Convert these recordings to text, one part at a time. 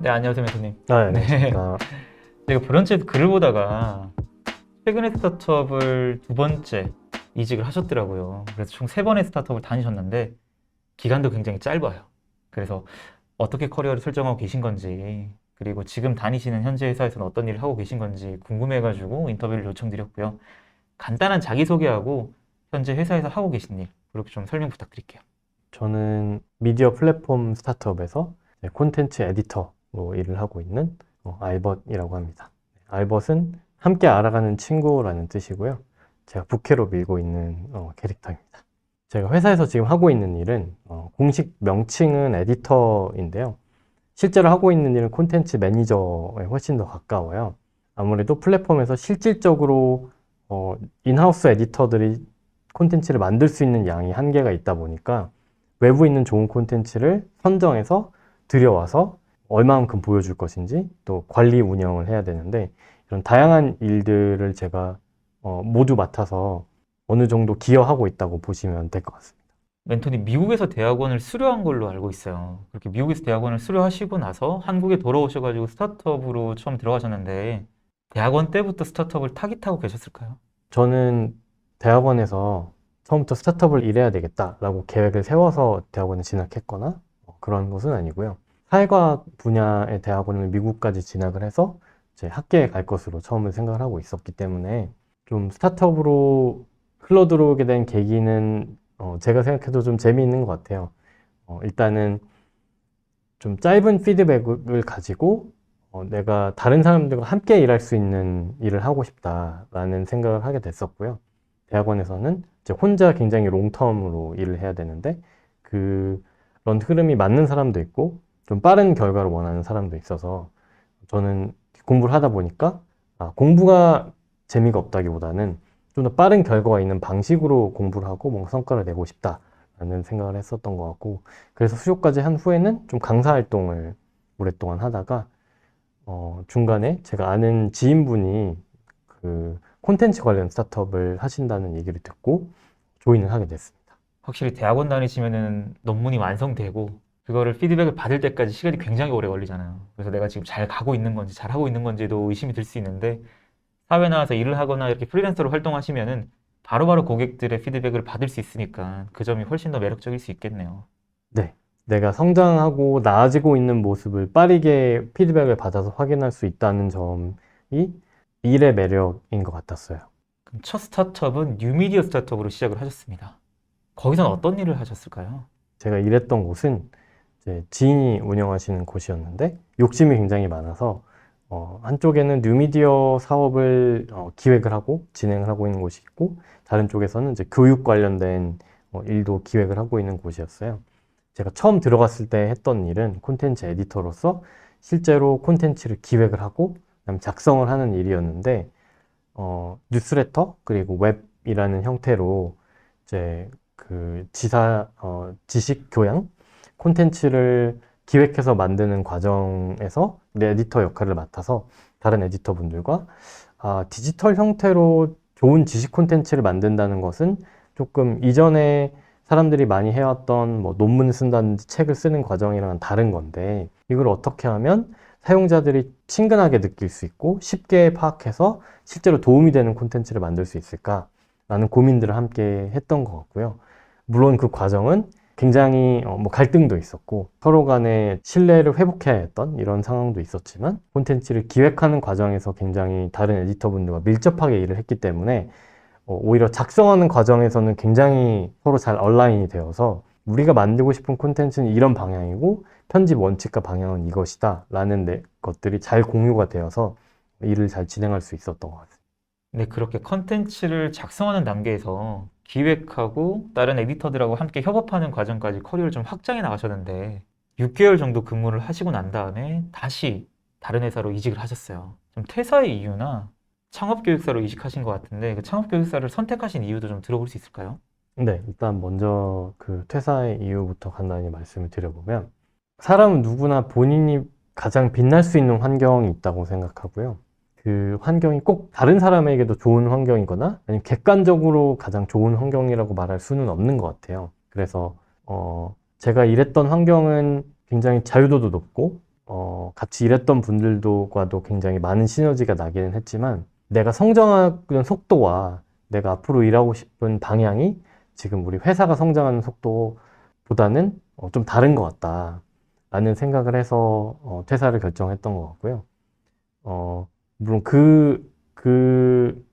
네, 안녕하세요, 멘토님. 아, 네. 네. 아, 제가 브런치에서 글을 보다가 최근에 스타트업을 두 번째 이직을 하셨더라고요. 그래서 총 세 번의 스타트업을 다니셨는데 기간도 굉장히 짧아요. 그래서 어떻게 커리어를 설정하고 계신 건지 그리고 지금 다니시는 현재 회사에서는 어떤 일을 하고 계신 건지 궁금해가지고 인터뷰를 요청드렸고요. 간단한 자기소개하고 현재 회사에서 하고 계신 일 그렇게 좀 설명 부탁드릴게요. 저는 미디어 플랫폼 스타트업에서 콘텐츠 에디터로 일을 하고 있는 어, 알벗이라고 합니다. 알벗은 함께 알아가는 친구라는 뜻이고요. 제가 부캐로 밀고 있는 어, 캐릭터입니다. 제가 회사에서 지금 하고 있는 일은 어, 공식 명칭은 에디터인데요. 실제로 하고 있는 일은 콘텐츠 매니저에 훨씬 더 가까워요. 아무래도 플랫폼에서 실질적으로 어, 인하우스 에디터들이 콘텐츠를 만들 수 있는 양이 한계가 있다 보니까 외부에 있는 좋은 콘텐츠를 선정해서 들여와서 얼마만큼 보여줄 것인지 또 관리 운영을 해야 되는데 이런 다양한 일들을 제가 어, 모두 맡아서 어느 정도 기여하고 있다고 보시면 될 것 같습니다. 멘토님 미국에서 대학원을 수료한 걸로 알고 있어요. 그렇게 미국에서 대학원을 수료하시고 나서 한국에 돌아오셔가지고 스타트업으로 처음 들어가셨는데 대학원 때부터 스타트업을 타깃하고 계셨을까요? 저는 대학원에서 처음부터 스타트업을 일해야 되겠다라고 계획을 세워서 대학원에 진학했거나 어, 그런 것은 아니고요. 사회과학 분야의 대학원을 미국까지 진학을 해서 제 학계에 갈 것으로 처음에 생각을 하고 있었기 때문에 좀 스타트업으로 흘러 들어오게 된 계기는 어, 제가 생각해도 좀 재미있는 것 같아요. 어, 일단은 좀 짧은 피드백을 가지고 어, 내가 다른 사람들과 함께 일할 수 있는 일을 하고 싶다라는 생각을 하게 됐었고요. 대학원에서는 이제 혼자 굉장히 롱텀으로 일을 해야 되는데 그 런 흐름이 맞는 사람도 있고 좀 빠른 결과를 원하는 사람도 있어서 저는 공부를 하다 보니까 아, 공부가 재미가 없다기보다는 좀 더 빠른 결과가 있는 방식으로 공부를 하고 뭔가 성과를 내고 싶다라는 생각을 했었던 것 같고 그래서 수료까지 한 후에는 좀 강사 활동을 오랫동안 하다가 어, 중간에 제가 아는 지인분이 그 콘텐츠 관련 스타트업을 하신다는 얘기를 듣고 조인을 하게 됐습니다. 확실히 대학원 다니시면은 논문이 완성되고 그거를 피드백을 받을 때까지 시간이 굉장히 오래 걸리잖아요. 그래서 내가 지금 잘 가고 있는 건지 잘 하고 있는 건지도 의심이 들 수 있는데 사회 나와서 일을 하거나 이렇게 프리랜서로 활동하시면은 바로바로 고객들의 피드백을 받을 수 있으니까 그 점이 훨씬 더 매력적일 수 있겠네요. 내가 성장하고 나아지고 있는 모습을 빠르게 피드백을 받아서 확인할 수 있다는 점이 일의 매력인 것 같았어요. 그럼 첫 스타트업은 뉴미디어 스타트업으로 시작을 하셨습니다. 거기서는 어떤 일을 하셨을까요? 제가 일했던 곳은 이제 지인이 운영하시는 곳이었는데 욕심이 굉장히 많아서 어, 한쪽에는 뉴미디어 사업을 어, 기획을 하고 진행을 하고 있는 곳이 있고 다른 쪽에서는 이제 교육 관련된 어, 일도 기획을 하고 있는 곳이었어요. 제가 처음 들어갔을 때 했던 일은 콘텐츠 에디터로서 실제로 콘텐츠를 기획을 하고 그다음 작성을 하는 일이었는데 어, 뉴스레터 그리고 웹이라는 형태로 이제 그 지사 어, 지식 교양 콘텐츠를 기획해서 만드는 과정에서 내 에디터 역할을 맡아서 다른 에디터 분들과 아, 디지털 형태로 좋은 지식 콘텐츠를 만든다는 것은 조금 이전에 사람들이 많이 해왔던 뭐 논문 쓴다든지 책을 쓰는 과정이랑은 다른 건데 이걸 어떻게 하면 사용자들이 친근하게 느낄 수 있고 쉽게 파악해서 실제로 도움이 되는 콘텐츠를 만들 수 있을까라는 고민들을 함께 했던 것 같고요. 물론 그 과정은 굉장히 어, 뭐 갈등도 있었고 서로 간에 신뢰를 회복해야 했던 이런 상황도 있었지만 콘텐츠를 기획하는 과정에서 굉장히 다른 에디터분들과 밀접하게 일을 했기 때문에 어, 오히려 작성하는 과정에서는 굉장히 서로 잘 얼라인이 되어서 우리가 만들고 싶은 콘텐츠는 이런 방향이고 편집 원칙과 방향은 이것이다 라는 내- 것들이 잘 공유가 되어서 일을 잘 진행할 수 있었던 것 같습니다. 네, 그렇게 컨텐츠를 작성하는 단계에서 기획하고 다른 에디터들하고 함께 협업하는 과정까지 커리어를 좀 확장해 나가셨는데 6개월 정도 근무를 하시고 난 다음에 다시 다른 회사로 이직을 하셨어요. 좀 퇴사의 이유나 창업교육사로 이직하신 것 같은데 그 창업교육사를 선택하신 이유도 좀 들어볼 수 있을까요? 네, 일단 먼저 그 퇴사의 이유부터 간단히 말씀을 드려보면 사람은 누구나 본인이 가장 빛날 수 있는 환경이 있다고 생각하고요. 그 환경이 꼭 다른 사람에게도 좋은 환경이거나 아니면 객관적으로 가장 좋은 환경이라고 말할 수는 없는 것 같아요. 그래서 어, 제가 일했던 환경은 굉장히 자유도도 높고 어, 같이 일했던 분들과도 굉장히 많은 시너지가 나기는 했지만 내가 성장하는 속도와 내가 앞으로 일하고 싶은 방향이 지금 우리 회사가 성장하는 속도보다는 어, 좀 다른 것 같다라는 생각을 해서 어, 퇴사를 결정했던 것 같고요. 어, 물론 그, 그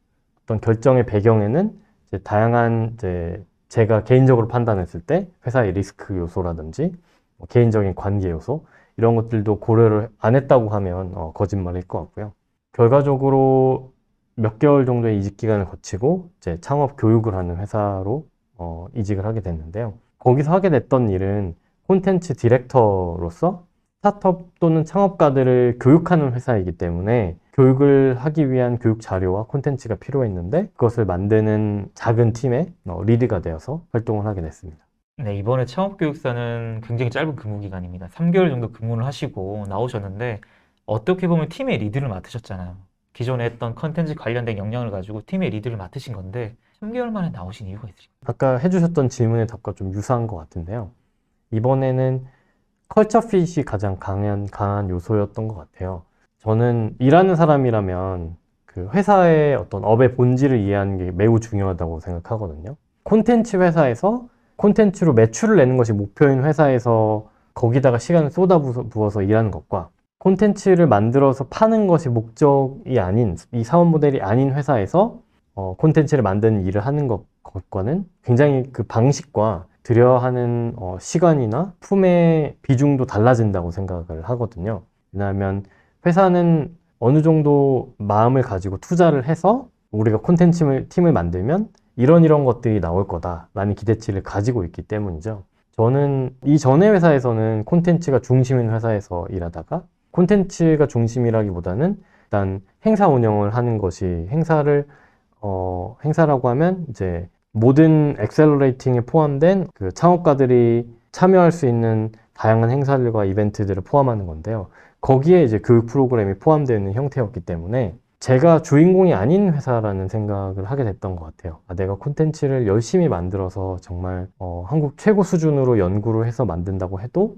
어떤 결정의 배경에는 이제 다양한 이제 제가 개인적으로 판단했을 때 회사의 리스크 요소라든지 뭐 개인적인 관계 요소 이런 것들도 고려를 안 했다고 하면 어, 거짓말일 것 같고요. 결과적으로 몇 개월 정도의 이직 기간을 거치고 이제 창업 교육을 하는 회사로 어, 이직을 하게 됐는데요. 거기서 하게 됐던 일은 콘텐츠 디렉터로서 스타트업 또는 창업가들을 교육하는 회사이기 때문에 교육을 하기 위한 교육 자료와 콘텐츠가 필요했는데 그것을 만드는 작은 팀의 어, 리드가 되어서 활동을 하게 됐습니다. 네, 이번에 창업교육사는 굉장히 짧은 근무 기간입니다. 3개월 정도 근무를 하시고 나오셨는데 어떻게 보면 팀의 리드를 맡으셨잖아요. 기존에 했던 컨텐츠 관련된 역량을 가지고 팀의 리드를 맡으신 건데 3개월 만에 나오신 이유가 있으실까요? 아까 해주셨던 질문의 답과 좀 유사한 것 같은데요. 이번에는 컬처 핏이 가장 강한, 강한 요소였던 것 같아요. 저는 일하는 사람이라면 그 회사의 어떤 업의 본질을 이해하는 게 매우 중요하다고 생각하거든요. 콘텐츠 회사에서 콘텐츠로 매출을 내는 것이 목표인 회사에서 거기다가 시간을 쏟아부어서 일하는 것과 콘텐츠를 만들어서 파는 것이 목적이 아닌 이 사업 모델이 아닌 회사에서 어, 콘텐츠를 만드는 일을 하는 것, 것과는 굉장히 그 방식과 들여야 하는 어, 시간이나 품의 비중도 달라진다고 생각을 하거든요. 왜냐하면 회사는 어느 정도 마음을 가지고 투자를 해서 우리가 콘텐츠 팀을 만들면 이런 이런 것들이 나올 거다라는 기대치를 가지고 있기 때문이죠. 저는 이 전에 회사에서는 콘텐츠가 중심인 회사에서 일하다가 콘텐츠가 중심이라기보다는 일단 행사 운영을 하는 것이 행사를 어, 행사라고 하면 이제 모든 엑셀러레이팅에 포함된 그 창업가들이 참여할 수 있는 다양한 행사들과 이벤트들을 포함하는 건데요. 거기에 이제 교육 프로그램이 포함되어 있는 형태였기 때문에 제가 주인공이 아닌 회사라는 생각을 하게 됐던 것 같아요. 아, 내가 콘텐츠를 열심히 만들어서 정말 어, 한국 최고 수준으로 연구를 해서 만든다고 해도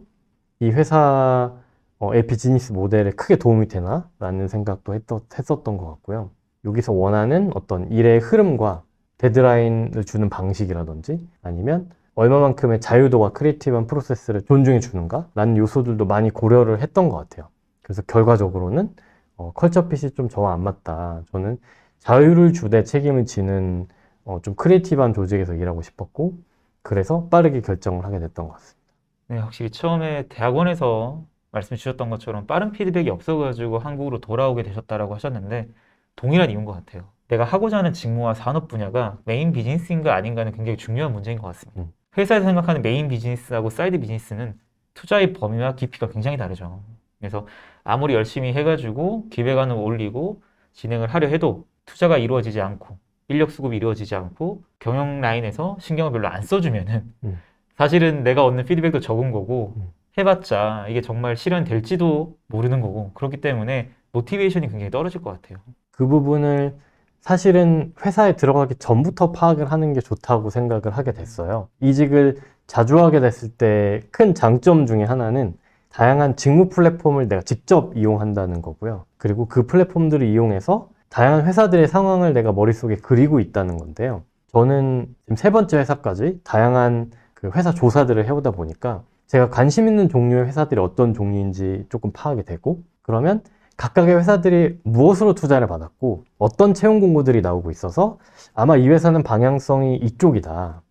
이 회사의 비즈니스 모델에 크게 도움이 되나? 라는 생각도 했, 했었던 것 같고요. 여기서 원하는 어떤 일의 흐름과 데드라인을 주는 방식이라든지 아니면 얼마만큼의 자유도와 크리에이티브한 프로세스를 존중해 주는가? 라는 요소들도 많이 고려를 했던 것 같아요. 그래서 결과적으로는 어, 컬처핏이 좀 저와 안 맞다. 저는 자유를 주되 책임을 지는 어, 좀 크리에이티브한 조직에서 일하고 싶었고 그래서 빠르게 결정을 하게 됐던 것 같습니다. 네, 확실히 처음에 대학원에서 말씀 주셨던 것처럼 빠른 피드백이 없어가지고 한국으로 돌아오게 되셨다라고 하셨는데 동일한 이유인 것 같아요. 내가 하고자 하는 직무와 산업 분야가 메인 비즈니스인가 아닌가는 굉장히 중요한 문제인 것 같습니다. 음. 회사에서 생각하는 메인 비즈니스하고 사이드 비즈니스는 투자의 범위와 깊이가 굉장히 다르죠. 그래서 아무리 열심히 해가지고 기획안을 올리고 진행을 하려 해도 투자가 이루어지지 않고 인력 수급이 이루어지지 않고 경영 라인에서 신경을 별로 안 써주면은 음. 사실은 내가 얻는 피드백도 적은 거고 음. 해봤자 이게 정말 실현될지도 모르는 거고 그렇기 때문에 모티베이션이 굉장히 떨어질 것 같아요. 그 부분을 사실은 회사에 들어가기 전부터 파악을 하는 게 좋다고 생각을 하게 됐어요. 이직을 자주 하게 됐을 때 큰 장점 중에 하나는 다양한 직무 플랫폼을 내가 직접 이용한다는 거고요. 그리고 그 플랫폼들을 이용해서 다양한 회사들의 상황을 내가 머릿속에 그리고 있다는 건데요. 저는 지금 세 번째 회사까지 다양한 그 회사 조사들을 해오다 보니까 제가 관심 있는 종류의 회사들이 어떤 종류인지 조금 파악이 되고 그러면 각각의 회사들이 무엇으로 투자를 받았고 어떤 채용 공고들이 나오고 있어서 아마 이 회사는 방향성이 이쪽이다.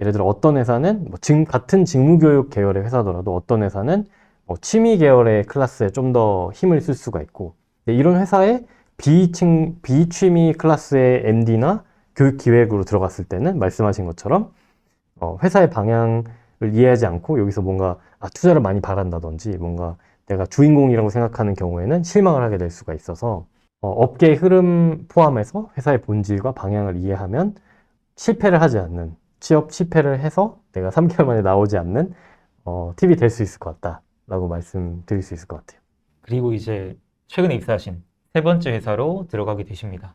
예를 들어 어떤 회사는 뭐 직- 같은 직무교육 계열의 회사더라도 어떤 회사는 뭐 취미 계열의 클래스에 좀 더 힘을 쓸 수가 있고 네, 이런 회사에 비칭, 비취미 클래스의 MD나 교육 기획으로 들어갔을 때는 말씀하신 것처럼 어, 회사의 방향을 이해하지 않고 여기서 뭔가 아, 투자를 많이 바란다든지 뭔가 내가 주인공이라고 생각하는 경우에는 실망을 하게 될 수가 있어서 어, 업계의 흐름 포함해서 회사의 본질과 방향을 이해하면 실패를 하지 않는 취업 실패를 해서 내가 3개월 만에 나오지 않는 어, 팁이 될 수 있을 것 같다 라고 말씀드릴 수 있을 것 같아요. 그리고 이제 최근에 입사하신 세 번째 회사로 들어가게 되십니다.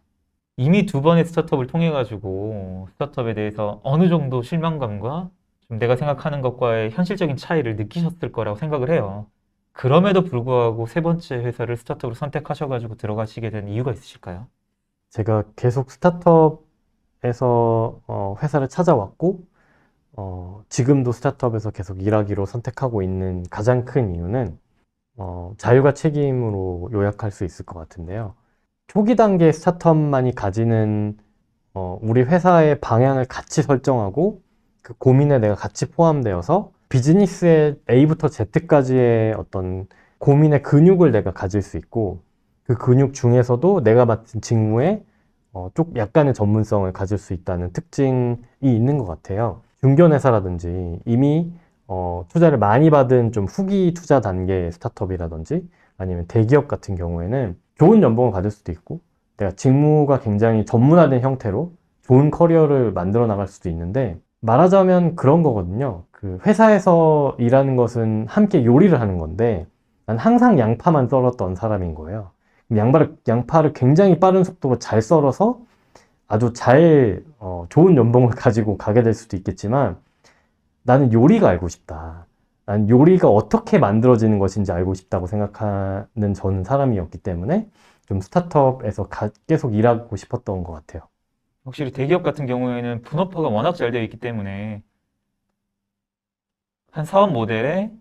이미 두 번의 스타트업을 통해 가지고 스타트업에 대해서 어느 정도 실망감과 좀 내가 생각하는 것과의 현실적인 차이를 느끼셨을 거라고 생각을 해요. 그럼에도 불구하고 세 번째 회사를 스타트업으로 선택하셔 가지고 들어가시게 된 이유가 있으실까요? 제가 계속 스타트업에서 어, 회사를 찾아왔고, 어, 지금도 스타트업에서 계속 일하기로 선택하고 있는 가장 큰 이유는 어, 자유가 책임으로 요약할 수 있을 것 같은데요. 초기 단계 스타트업만이 가지는 어, 우리 회사의 방향을 같이 설정하고 그 고민에 내가 같이 포함되어서 비즈니스의 A부터 Z까지의 어떤 고민의 근육을 내가 가질 수 있고 그 근육 중에서도 내가 맡은 직무에 어, 쪽 약간의 전문성을 가질 수 있다는 특징이 있는 것 같아요. 중견회사라든지 이미 어, 투자를 많이 받은 좀 후기 투자 단계의 스타트업이라든지 아니면 대기업 같은 경우에는 좋은 연봉을 받을 수도 있고 내가 직무가 굉장히 전문화된 형태로 좋은 커리어를 만들어 나갈 수도 있는데 말하자면 그런 거거든요. 그 회사에서 일하는 것은 함께 요리를 하는 건데 난 항상 양파만 썰었던 사람인 거예요. 양파를, 양파를 굉장히 빠른 속도로 잘 썰어서 아주 잘, 어, 좋은 연봉을 가지고 가게 될 수도 있겠지만 나는 요리가 알고 싶다. 난 요리가 어떻게 만들어지는 것인지 알고 싶다고 생각하는 저는 사람이었기 때문에 좀 스타트업에서 가- 계속 일하고 싶었던 것 같아요. 확실히 대기업 같은 경우에는 분업화가 워낙 잘 되어 있기 때문에 한 사업 모델에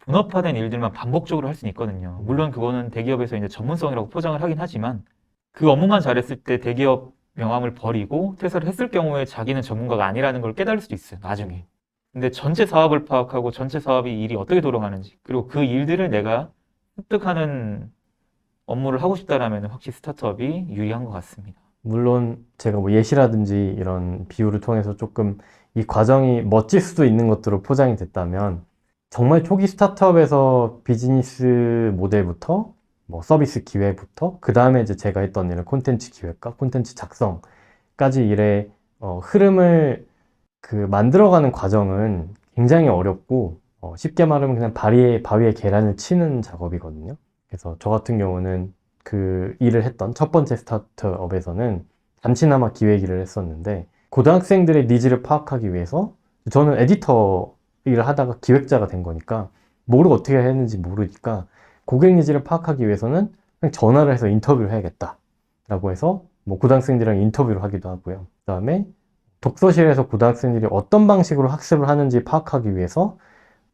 분업화된 일들만 반복적으로 할 수는 있거든요. 물론 그거는 대기업에서 이제 전문성이라고 포장을 하긴 하지만 그 업무만 잘했을 때 대기업 명함을 버리고 퇴사를 했을 경우에 자기는 전문가가 아니라는 걸 깨달을 수도 있어요. 나중에. 근데 전체 사업을 파악하고 전체 사업이 일이 어떻게 돌아가는지 그리고 그 일들을 내가 습득하는 업무를 하고 싶다라면 확실히 스타트업이 유리한 것 같습니다. 물론 제가 뭐 예시라든지 이런 비유를 통해서 조금 이 과정이 멋질 수도 있는 것들로 포장이 됐다면 정말 초기 스타트업에서 비즈니스 모델부터 뭐 서비스 기획부터 그 다음에 이제 제가 했던 일은 콘텐츠 기획과 콘텐츠 작성까지 일의 어, 흐름을 그 만들어가는 과정은 굉장히 어렵고 어, 쉽게 말하면 그냥 바위에, 바위에 계란을 치는 작업이거든요. 그래서 저 같은 경우는 그 일을 했던 첫 번째 스타트업에서는 잠시나마 기획 일을 했었는데 고등학생들의 니즈를 파악하기 위해서 저는 에디터 일을 하다가 기획자가 된 거니까 뭐를 어떻게 했는지 모르니까 고객 니즈를 파악하기 위해서는 그냥 전화를 해서 인터뷰를 해야겠다라고 해서 뭐 고등학생들이랑 인터뷰를 하기도 하고요. 그다음에 독서실에서 고등학생들이 어떤 방식으로 학습을 하는지 파악하기 위해서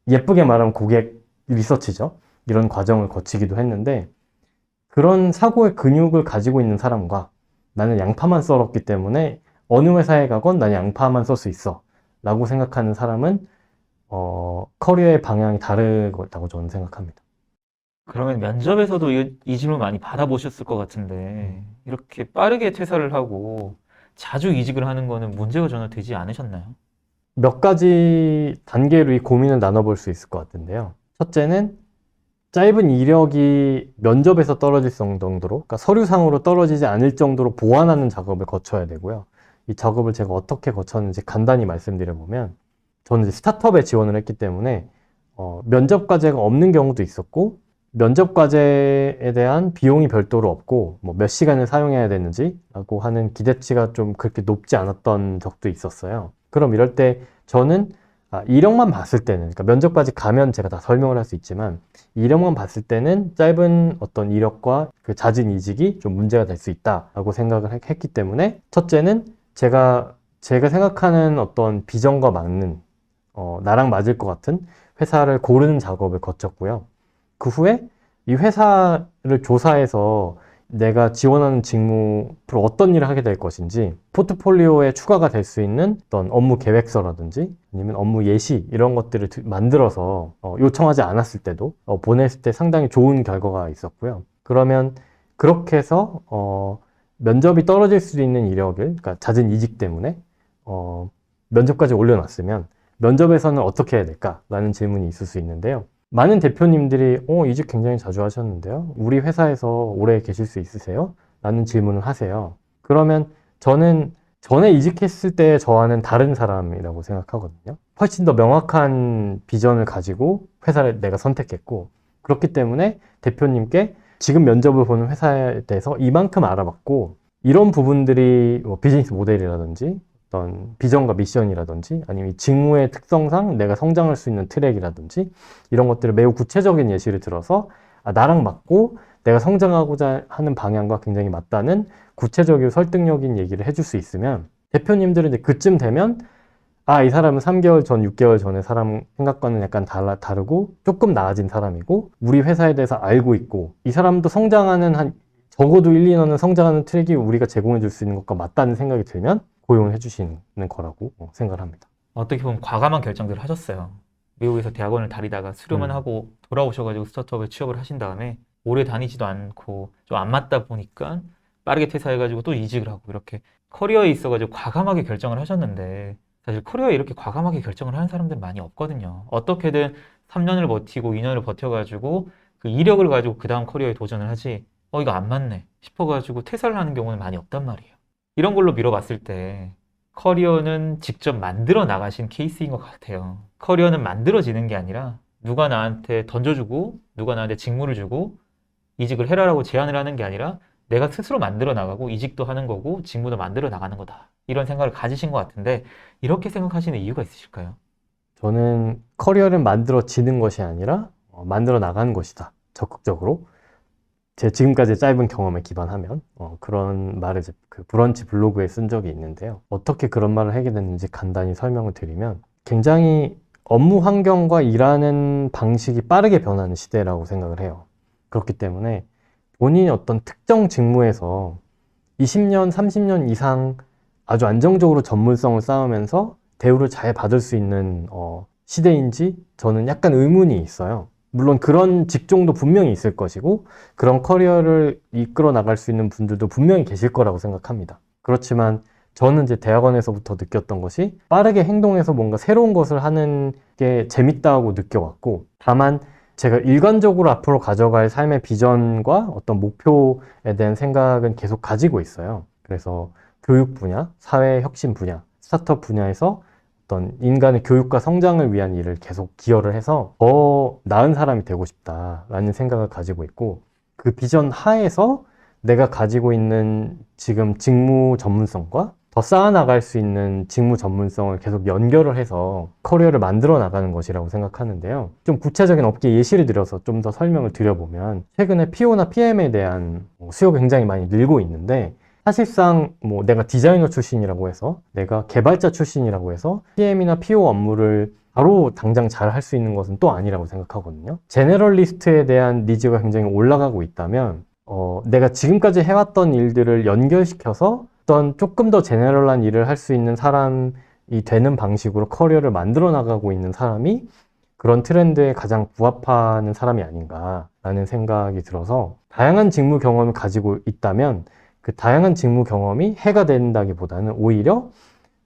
예쁘게 말하면 고객 리서치죠. 이런 과정을 거치기도 했는데 그런 사고의 근육을 가지고 있는 사람과 나는 양파만 썰었기 때문에 어느 회사에 가건 나는 양파만 썰수 있어 라고 생각하는 사람은 어, 커리어의 방향이 다르다고 저는 생각합니다. 그러면 면접에서도 이, 이 질문 많이 받아보셨을 것 같은데 이렇게 빠르게 퇴사를 하고 자주 이직을 하는 거는 문제가 전혀 되지 않으셨나요? 몇 가지 단계로 이 고민을 나눠볼 수 있을 것 같은데요. 첫째는 짧은 이력이 면접에서 떨어질 정도로, 그러니까 서류상으로 떨어지지 않을 정도로 보완하는 작업을 거쳐야 되고요. 이 작업을 제가 어떻게 거쳤는지 간단히 말씀드려보면, 저는 스타트업에 지원을 했기 때문에, 어, 면접 과제가 없는 경우도 있었고, 면접 과제에 대한 비용이 별도로 없고, 뭐 몇 시간을 사용해야 되는지라고 하는 기대치가 좀 그렇게 높지 않았던 적도 있었어요. 그럼 이럴 때 저는 아, 이력만 봤을 때는, 그러니까 면접까지 가면 제가 다 설명을 할 수 있지만, 이력만 봤을 때는 짧은 어떤 이력과 그 잦은 이직이 좀 문제가 될 수 있다라고 생각을 했- 했기 때문에, 첫째는 제가, 제가 생각하는 어떤 비전과 맞는, 어, 나랑 맞을 것 같은 회사를 고르는 작업을 거쳤고요. 그 후에 이 회사를 조사해서 내가 지원하는 직무, 앞으로 어떤 일을 하게 될 것인지, 포트폴리오에 추가가 될 수 있는 어떤 업무 계획서라든지, 아니면 업무 예시, 이런 것들을 드- 만들어서 어, 요청하지 않았을 때도 어, 보냈을 때 상당히 좋은 결과가 있었고요. 그러면 그렇게 해서 어, 면접이 떨어질 수도 있는 이력을, 그러니까 잦은 이직 때문에 어, 면접까지 올려놨으면 면접에서는 어떻게 해야 될까라는 질문이 있을 수 있는데요. 많은 대표님들이 어, 이직 굉장히 자주 하셨는데요. 우리 회사에서 오래 계실 수 있으세요? 라는 질문을 하세요. 그러면 저는 전에 이직했을 때 저와는 다른 사람이라고 생각하거든요. 훨씬 더 명확한 비전을 가지고 회사를 내가 선택했고, 그렇기 때문에 대표님께 지금 면접을 보는 회사에 대해서 이만큼 알아봤고, 이런 부분들이 뭐 비즈니스 모델이라든지 어떤 비전과 미션이라든지 아니면 이 직무의 특성상 내가 성장할 수 있는 트랙이라든지 이런 것들을 매우 구체적인 예시를 들어서 아, 나랑 맞고 내가 성장하고자 하는 방향과 굉장히 맞다는 구체적이고 설득력인 얘기를 해줄 수 있으면 대표님들은 이제 그쯤 되면 아, 이 사람은 3개월 전, 6개월 전에 사람 생각과는 약간 달라, 다르고 조금 나아진 사람이고 우리 회사에 대해서 알고 있고 이 사람도 성장하는 한 적어도 1, 2년은 성장하는 트랙이 우리가 제공해 줄 수 있는 것과 맞다는 생각이 들면 고용을 해주시는 거라고 어, 생각을 합니다. 어떻게 보면 과감한 결정들을 하셨어요. 미국에서 대학원을 다니다가 수료만 음. 하고 돌아오셔가지고 스타트업에 취업을 하신 다음에 오래 다니지도 않고 좀 안 맞다 보니까 빠르게 퇴사해가지고 또 이직을 하고 이렇게 커리어에 있어가지고 과감하게 결정을 하셨는데 사실 커리어에 이렇게 과감하게 결정을 하는 사람들은 많이 없거든요. 어떻게든 3년을 버티고 2년을 버텨가지고 그 이력을 가지고 그 다음 커리어에 도전을 하지 어 이거 안 맞네 싶어가지고 퇴사를 하는 경우는 많이 없단 말이에요. 이런 걸로 밀어봤을 때 커리어는 직접 만들어 나가신 케이스인 것 같아요. 커리어는 만들어지는 게 아니라 누가 나한테 던져주고 누가 나한테 직무를 주고 이직을 해라라고 제안을 하는 게 아니라 내가 스스로 만들어 나가고 이직도 하는 거고 직무도 만들어 나가는 거다. 이런 생각을 가지신 것 같은데 이렇게 생각하시는 이유가 있으실까요? 저는 커리어를 만들어지는 것이 아니라 어, 만들어 나가는 것이다. 적극적으로. 제 지금까지 짧은 경험에 기반하면 어, 그런 말을 이제 그 브런치 블로그에 쓴 적이 있는데요. 어떻게 그런 말을 하게 됐는지 간단히 설명을 드리면 굉장히 업무 환경과 일하는 방식이 빠르게 변하는 시대라고 생각을 해요. 그렇기 때문에 본인이 어떤 특정 직무에서 20년, 30년 이상 아주 안정적으로 전문성을 쌓으면서 대우를 잘 받을 수 있는 어, 시대인지 저는 약간 의문이 있어요. 물론 그런 직종도 분명히 있을 것이고 그런 커리어를 이끌어 나갈 수 있는 분들도 분명히 계실 거라고 생각합니다. 그렇지만 저는 이제 대학원에서부터 느꼈던 것이 빠르게 행동해서 뭔가 새로운 것을 하는 게 재밌다고 느껴왔고 다만 제가 일관적으로 앞으로 가져갈 삶의 비전과 어떤 목표에 대한 생각은 계속 가지고 있어요. 그래서 교육 분야, 사회 혁신 분야, 스타트업 분야에서 어떤 인간의 교육과 성장을 위한 일을 계속 기여를 해서 더 나은 사람이 되고 싶다라는 생각을 가지고 있고 그 비전 하에서 내가 가지고 있는 지금 직무 전문성과 더 쌓아나갈 수 있는 직무 전문성을 계속 연결을 해서 커리어를 만들어 나가는 것이라고 생각하는데요. 좀 구체적인 업계 예시를 들어서 좀 더 설명을 드려보면 최근에 PO나 PM에 대한 수요가 굉장히 많이 늘고 있는데 사실상 뭐 내가 디자이너 출신이라고 해서 내가 개발자 출신이라고 해서 PM이나 PO 업무를 바로 당장 잘 할 수 있는 것은 또 아니라고 생각하거든요. 제너럴리스트에 대한 니즈가 굉장히 올라가고 있다면 어, 내가 지금까지 해왔던 일들을 연결시켜서 어떤 조금 더 제너럴한 일을 할 수 있는 사람이 되는 방식으로 커리어를 만들어 나가고 있는 사람이 그런 트렌드에 가장 부합하는 사람이 아닌가라는 생각이 들어서 다양한 직무 경험을 가지고 있다면 그 다양한 직무 경험이 해가 된다기보다는 오히려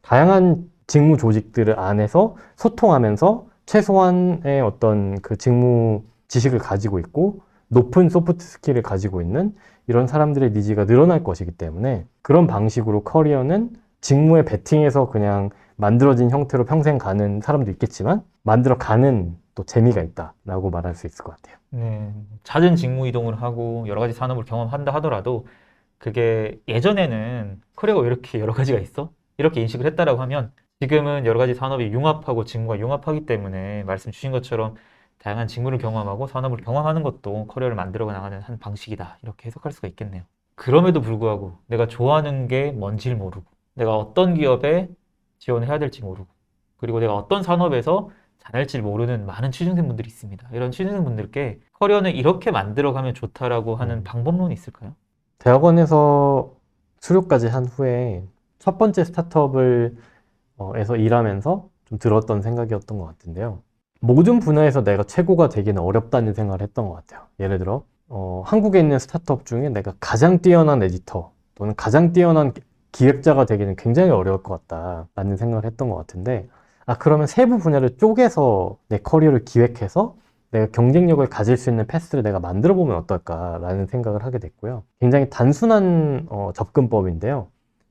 다양한 직무 조직들 안에서 소통하면서 최소한의 어떤 그 직무 지식을 가지고 있고 높은 소프트 스킬을 가지고 있는 이런 사람들의 니즈가 늘어날 것이기 때문에 그런 방식으로 커리어는 직무에 베팅해서 그냥 만들어진 형태로 평생 가는 사람도 있겠지만 만들어 가는 또 재미가 있다라고 말할 수 있을 것 같아요. 네, 잦은 직무 이동을 하고 여러 가지 산업을 경험한다 하더라도 그게 예전에는 커리어가 왜 이렇게 여러 가지가 있어? 이렇게 인식을 했다라고 하면 지금은 여러 가지 산업이 융합하고 직무가 융합하기 때문에 말씀 주신 것처럼 다양한 직무를 경험하고 산업을 경험하는 것도 커리어를 만들어 나가는 한 방식이다. 이렇게 해석할 수가 있겠네요. 그럼에도 불구하고 내가 좋아하는 게 뭔지를 모르고 내가 어떤 기업에 지원을 해야 될지 모르고 그리고 내가 어떤 산업에서 잘할지 모르는 많은 취준생분들이 있습니다. 이런 취준생분들께 커리어는 이렇게 만들어가면 좋다라고 하는 음. 방법론이 있을까요? 대학원에서 수료까지 한 후에 첫 번째 스타트업을 어, 에서 일하면서 좀 들었던 생각이었던 것 같은데요. 모든 분야에서 내가 최고가 되기는 어렵다는 생각을 했던 것 같아요. 예를 들어 어, 한국에 있는 스타트업 중에 내가 가장 뛰어난 에디터 또는 가장 뛰어난 기- 기획자가 되기는 굉장히 어려울 것 같다라는 생각을 했던 것 같은데 아 그러면 세부 분야를 쪼개서 내 커리어를 기획해서 내가 경쟁력을 가질 수 있는 패스를 내가 만들어 보면 어떨까라는 생각을 하게 됐고요. 굉장히 단순한 어, 접근법인데요.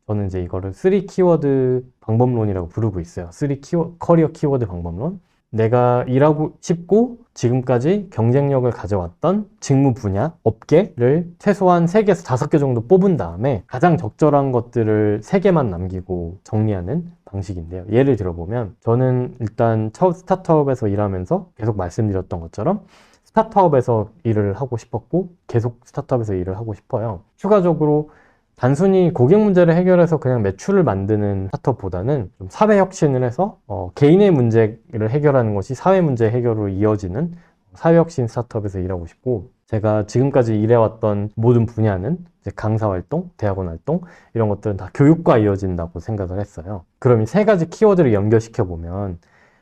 저는 이제 이거를 3 키워드 방법론이라고 부르고 있어요. 3 키워, 커리어 키워드 방법론. 내가 일하고 싶고 지금까지 경쟁력을 가져왔던 직무 분야, 업계를 최소한 3개에서 5개 정도 뽑은 다음에 가장 적절한 것들을 3개만 남기고 정리하는 방식인데요. 예를 들어보면 저는 일단 첫 스타트업에서 일하면서 계속 말씀드렸던 것처럼 스타트업에서 일을 하고 싶었고 계속 스타트업에서 일을 하고 싶어요. 추가적으로 단순히 고객 문제를 해결해서 그냥 매출을 만드는 스타트업보다는 좀 사회 혁신을 해서 어, 개인의 문제를 해결하는 것이 사회 문제 해결로 이어지는 사회 혁신 스타트업에서 일하고 싶고 제가 지금까지 일해왔던 모든 분야는 강사 활동, 대학원 활동 이런 것들은 다 교육과 이어진다고 생각을 했어요. 이세 가지 키워드를 연결시켜 보면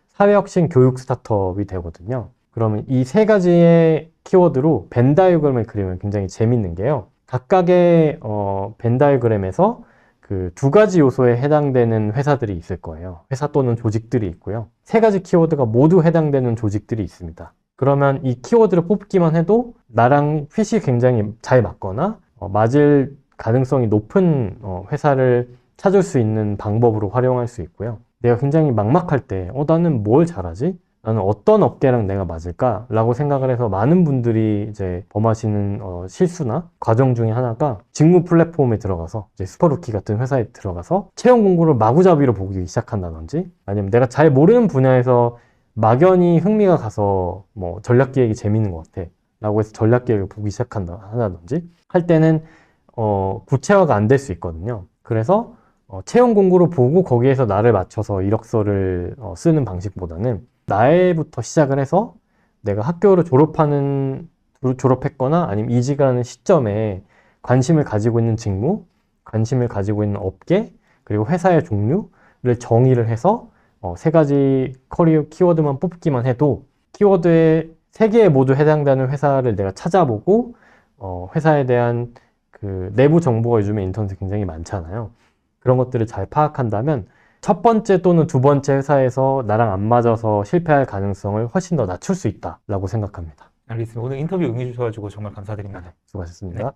사회 혁신 교육 스타트업이 되거든요. 그러면 이 세 가지의 키워드로 벤 다이어그램을 그리면 굉장히 재밌는 게요. 각각의 어, 벤 다이어그램에서 그 두 가지 요소에 해당되는 회사들이 있을 거예요. 회사 또는 조직들이 있고요. 세 가지 키워드가 모두 해당되는 조직들이 있습니다. 그러면 이 키워드를 뽑기만 해도 나랑 핏이 굉장히 잘 맞거나 어, 맞을 가능성이 높은 어, 회사를 찾을 수 있는 방법으로 활용할 수 있고요. 내가 굉장히 막막할 때, 어, 나는 뭘 잘하지? 나는 어떤 업계랑 내가 맞을까? 라고 생각을 해서 많은 분들이 이제 범하시는 어, 실수나 과정 중에 하나가 직무 플랫폼에 들어가서 이제 슈퍼루키 같은 회사에 들어가서 채용 공고를 마구잡이로 보기 시작한다든지 아니면 내가 잘 모르는 분야에서 막연히 흥미가 가서 뭐 전략 기획이 재밌는 것 같아. 라고 해서 전략 기획을 보기 시작한다 하다든지 할 때는 어, 구체화가 안 될 수 있거든요. 그래서 어, 채용 공고를 보고 거기에서 나를 맞춰서 이력서를 어, 쓰는 방식보다는 나에부터 시작을 해서 내가 학교를 졸업하는 졸업했거나 아니면 이직을 하는 시점에 관심을 가지고 있는 직무, 관심을 가지고 있는 업계, 그리고 회사의 종류를 정의를 해서 어, 세 가지 커리어 키워드만 뽑기만 해도 키워드에 세 개에 모두 해당되는 회사를 내가 찾아보고 어, 회사에 대한 그 내부 정보가 요즘에 인터넷에 굉장히 많잖아요. 그런 것들을 잘 파악한다면 첫 번째 또는 두 번째 회사에서 나랑 안 맞아서 실패할 가능성을 훨씬 더 낮출 수 있다라고 생각합니다. 알겠습니다. 오늘 인터뷰 응해주셔가지고 정말 감사드립니다. 수고하셨습니다.